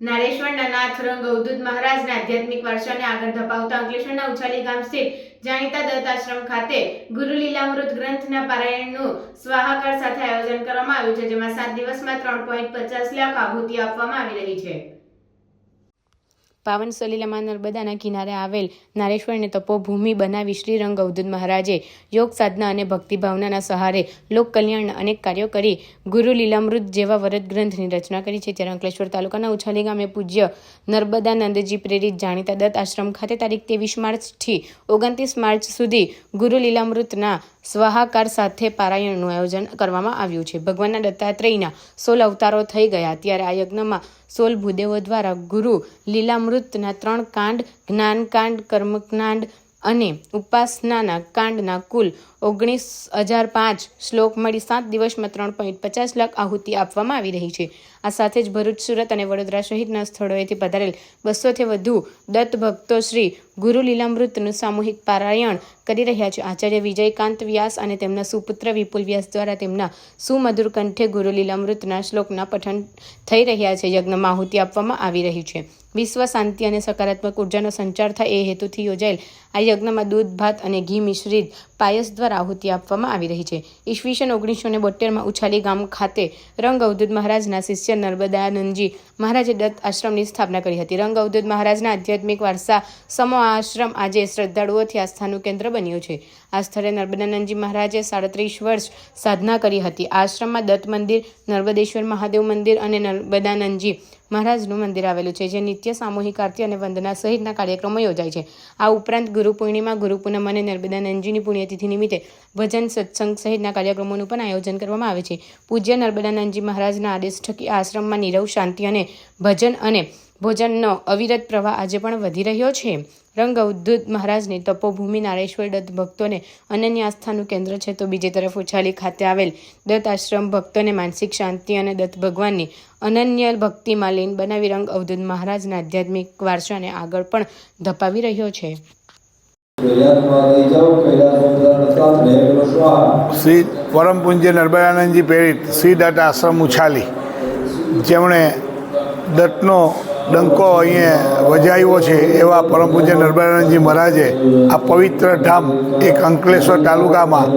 નારેશ્વરના નાથ રંગ અવધૂત મહારાજના આધ્યાત્મિક વારસાને આગળ ધપાવતા અંકલેશ્વરના ઉછાલી ગામ સ્થિત જાણીતા દત્ત આશ્રમ ખાતે ગુરુ લીલામૃત ગ્રંથના પારાયણનું સ્વાહાકાર સાથે આયોજન કરવામાં આવ્યું છે, જેમાં સાત દિવસમાં ત્રણ પોઈન્ટ પચાસ લાખ આહુતિ આપવામાં આવી રહી છે. પાવન સલીલામાં નર્મદાના કિનારે આવેલ નારેશ્વરને તપોભૂમિ બનાવી શ્રી રંગ અવધૂત મહારાજે યોગ સાધના અને ભક્તિભાવનાના સહારે લોક કલ્યાણના અનેક કાર્યો કરી ગુરુ લીલામૃત જેવા વરદ ગ્રંથની રચના કરી છે. ત્યારે અંકલેશ્વર તાલુકાના ઉછાલી ગામે પૂજ્ય નર્મદાનંદજી પ્રેરિત જાણીતા દત્ત આશ્રમ ખાતે તારીખ ત્રેવીસ માર્ચથી ઓગણત્રીસ માર્ચ સુધી ગુરુ લીલામૃતના સ્વાહાકાર સાથે પારાયણનું આયોજન કરવામાં આવ્યું છે. ભગવાનના દત્તાત્રેયના સોળ અવતારો થઈ ગયા. ત્યારે આ યજ્ઞમાં સોલ ભૂદેવો દ્વારા ગુરુ લીલામૃતના ત્રણ કાંડ, જ્ઞાનકાંડ, કર્મકાંડ અને ઉપાસનાના કાંડના કુલ ઓગણીસ હજાર પાંચ શ્લોક મળી સાત દિવસમાં ત્રણ પોઈન્ટ પચાસ લાખ આહુતિ આપવામાં આવી રહી છે. આ સાથે જ ભરૂચ, સુરત અને વડોદરા સહિતના સ્થળોએથી પધારેલ બસોથી વધુ દત્ત ભક્તો શ્રી ગુરુ લીલામૃતનું સામૂહિક પારાયણ કરી રહ્યા છે. આચાર્ય વિજયકાંત વ્યાસ અને તેમના સુપુત્ર વિપુલ વ્યાસ દ્વારા તેમના સુમધુર કંઠે ગુરુ લીલામૃતના શ્લોકના પઠન થઈ રહ્યા છે. યજ્ઞમાં આહુતિ આપવામાં આવી રહી છે. વિશ્વ શાંતિ અને સકારાત્મક ઉર્જાનો સંચાર થાય એ હેતુથી યોજાયેલ આ યજ્ઞમાં દૂધ, ભાત અને ઘી મિશ્રિત પાયસ દ્વારા આહુતિ આપવામાં આવી રહી છે. ઈસવીસન ઓગણીસો ને બોતેરમાં ઉછાલી ગામ ખાતે રંગ અવધૂત મહારાજના શિષ્ય નર્મદાનંદજી મહારાજે દત્ત આશ્રમની સ્થાપના કરી હતી. રંગ અવધૂત મહારાજના આધ્યાત્મિક વારસા સમો આશ્રમ આજે શ્રદ્ધાળુઓથી આસ્થાનું કેન્દ્ર બન્યું છે. આ સ્થળે નર્મદાનંદજી મહારાજે સાડત્રીસ વર્ષ સાધના કરી હતી. આશ્રમમાં દત્ત મંદિર, નર્મદેશ્વર મહાદેવ મંદિર અને નર્મદાનંદજી મહારાજનું મંદિર આવેલું છે, જે નિત્ય સામૂહિક આરતી અને વંદના સહિતના કાર્યક્રમો યોજાય છે. આ ઉપરાંત ગુરુ પૂર્ણિમા, ગુરુ પૂનમ અને નર્મદાનંદજીની પુણ્યતિથિ નિમિત્તે ભજન સત્સંગ સહિતના કાર્યક્રમોનું પણ આયોજન કરવામાં આવે છે. પૂજ્ય નર્મદાનંદજી મહારાજના આદેશ થકી આશ્રમમાં નીરવ શાંતિ અને ભજન અને ભોજનનો અવિરત પ્રવાહ આજે પણ વધી રહ્યો છે. રંગ અવધૂત મહારાજની તપોભૂમિ, નારેશ્વર દત્ત ભક્તોને અનન્ય આસ્થાનું કેન્દ્ર છે તો બીજી તરફ ઉછાલી ખાતે આવેલ દત્ત આશ્રમ ભક્તોને માનસિક શાંતિ અને દત્ત ભગવાનની અનન્ય ભક્તિમાં લીન બનાવી રંગ અવધૂત મહારાજના આધ્યાત્મિક વારસાને આગળ પણ ધપાવી રહ્યો છે. શ્રી પરમ પૂજ્ય નર્મદાનંદજી પ્રેરિત શ્રી દત્ત આશ્રમ ઉછાલી જેમણે દત્તનો ડંકો અહીંયા વજાયો છે એવા પરમ પૂજ્ય નર્મદાનંદજી મહારાજે આ પવિત્ર ધામ એક અંકલેશ્વર તાલુકામાં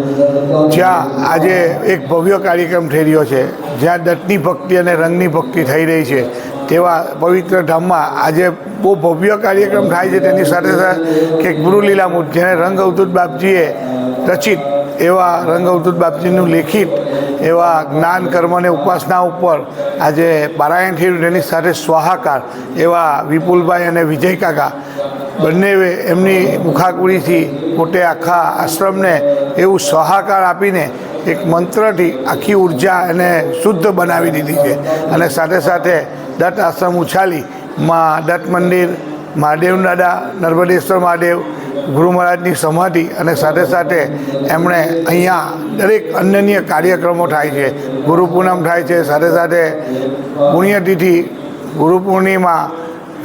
જ્યાં આજે એક ભવ્ય કાર્યક્રમ થઈ રહ્યો છે. જ્યાં દત્તની ભક્તિ અને રંગની ભક્તિ થઈ રહી છે. તેવા પવિત્ર ધામમાં આજે બહુ ભવ્ય કાર્યક્રમ થાય છે. તેની સાથે સાથે કે ગુરુલીલા મૂર્તિ, જેને રંગ અવધૂત બાપજીએ રચિત એવા રંગ અવધૂત બાપજીનું લેખિત એવા જ્ઞાન કર્મ ઉપાસના ઉપર આજે પારાયણ થયું તેની સાથે સ્વાહાકાર એવા વિપુલભાઈ અને વિજય કાકા બંને એમની મુખાકુરીથી પોતે આખા આશ્રમને એવું સ્વાહાકાર આપીને એક મંત્રથી આખી ઊર્જા એને શુદ્ધ બનાવી દીધી છે. અને સાથે સાથે દત્ત આશ્રમ ઉછાલીમાં દત્ત મંદિર મહાદેવ દાદા, નર્મદેશ્વર મહાદેવ, ગુરુ મહારાજની સમાધિ અને સાથે સાથે એમણે અહીંયા દરેક અનન્ય કાર્યક્રમો થાય છે. ગુરુ પૂનમ થાય છે, સાથે સાથે પુણ્યતિથિ, ગુરુ પૂર્ણિમા,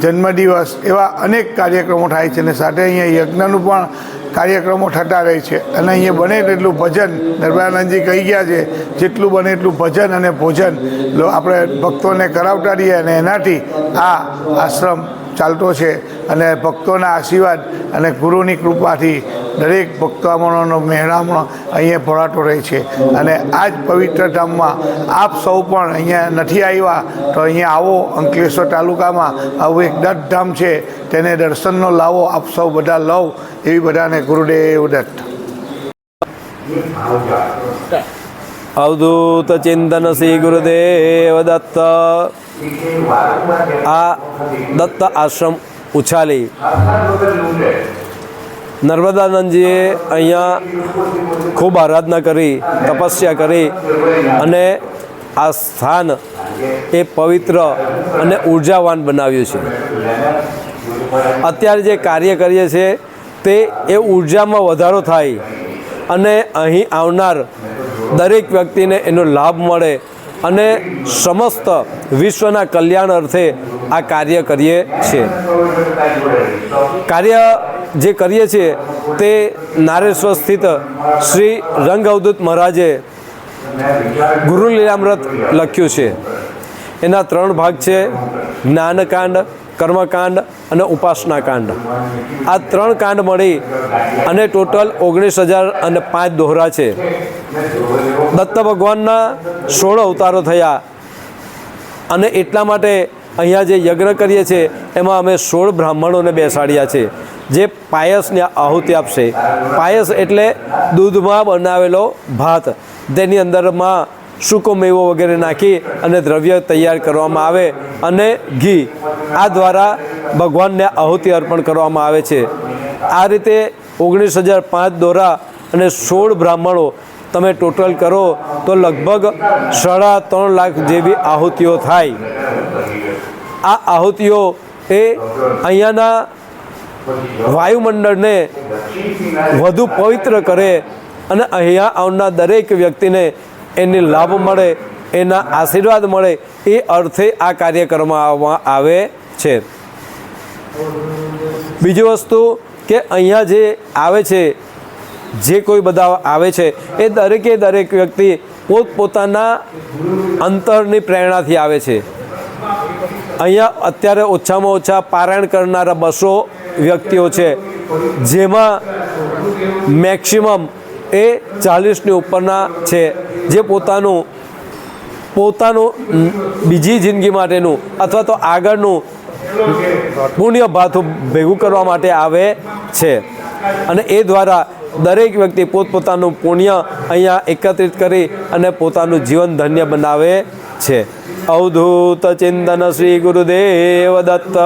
જન્મદિવસ એવા અનેક કાર્યક્રમો થાય છે અને સાથે અહીંયા યજ્ઞનું પણ કાર્યક્રમો થતા રહે છે. અને અહીંયા બને તેટલું ભજન નર્મદાનંદજી કહી ગયા છે, જેટલું બને એટલું ભજન અને ભોજન. આપણે ભક્તોને કરાવતા રહીએ અને એનાથી આ આશ્રમ ચાલતો છે. અને ભક્તોના આશીર્વાદ અને ગુરુની કૃપાથી દરેક ભક્તામણોનો મહેરામણો અહીંયા ભરાટો રહે છે. અને આ જ પવિત્ર ધામમાં આપ સૌ પણ અહીંયા નથી આવ્યા તો અહીંયા આવો અંકલેશ્વર તાલુકામાં. આવું એક દત્ત ધામ છે, તેને દર્શનનો લાવો, આપ સૌ બધા લવ એવી બધાને ગુરુદેવ દત્ત. અવધૂત ચિંતન શ્રી ગુરુદેવ દત્ત. આ દત્ત આશ્રમ ઉછાલી. નર્મદાનંદજીએ અહીંયા ખૂબ આરાધના કરી, તપસ્યા કરી અને આ સ્થાન એ પવિત્ર અને ઉર્જાવાન બનાવ્યું છે. અત્યારે જે કાર્ય કરીએ છીએ તે એ ઉર્જામાં વધારો થાય અને અહીં આવનાર દરેક વ્યક્તિને એનો લાભ મળે અને સમસ્ત વિશ્વના કલ્યાણ અર્થે આ કાર્ય કરીએ છીએ. કાર્ય જે કરીએ છીએ તે નારેશ્વર સ્થિત શ્રી રંગ અવધૂત મહારાજે ગુરુ લીલામૃત લખ્યું છે. એના ત્રણ ભાગ છે, જ્ઞાનકાંડ, કર્મકાંડ અને ઉપાસના કાંડ આ ત્રણ કાંડ મળી અને ટોટલ ઓગણીસ હજાર અને પાંચ દોહરા છે. દત્ત ભગવાનના સોળ અવતારો થયા. અને એટલા માટે અહીંયા જે યજ્ઞ કરીએ છીએ, એમાં અમે સોળ બ્રાહ્મણોને બેસાડ્યા છે. જે પાયસને આહુતિ આપશે. પાયસ એટલે દૂધમાં બનાવેલો ભાત. તેની અંદરમાં સૂકો મેવો વગેરે નાખી અને દ્રવ્ય તૈયાર કરવામાં આવે અને ઘી. આ દ્વારા ભગવાનને આહુતિ અર્પણ કરવામાં આવે છે. આ રીતે ઓગણીસ હજાર પાંચ દોરા અને સોળ બ્રાહ્મણો તમે ટોટલ કરો તો લગભગ સાડા ત્રણ લાખ જેવી આહુતિઓ થાય. આ આહુતિઓ એ અહીંયાના વાયુમંડળને વધુ પવિત્ર કરે અને અહીંયા આવનાર દરેક વ્યક્તિને એને લાભ મળે, એના આશીર્વાદ મળે, એ અર્થે આ કાર્ય કરવામાં આવે છે. બીજી વસ્તુ કે અહીંયા જે આવે છે, જે કોઈ બધા આવે છે, એ દરેકે દરેક વ્યક્તિ પોતપોતાના અંતરની પ્રેરણાથી આવે છે. અહીંયા અત્યારે ઓછામાં ઓછા પારાયણ કરનારા બસો વ્યક્તિઓ છે, જેમાં મેક્સિમમ એ ચાલીસની ઉપરના છે, જે પોતાનું પોતાનું બીજી જિંદગી માટેનું અથવા તો આગળનું પુણ્ય ભાથું ભેગું કરવા માટે આવે છે. અને એ દ્વારા દરેક વ્યક્તિ પોતપોતાનું પુણ્ય અહીંયા એકત્રિત કરી અને પોતાનું જીવન ધન્ય બનાવે છે. અવધૂત ચિંતન શ્રી ગુરુદેવ દત્ત.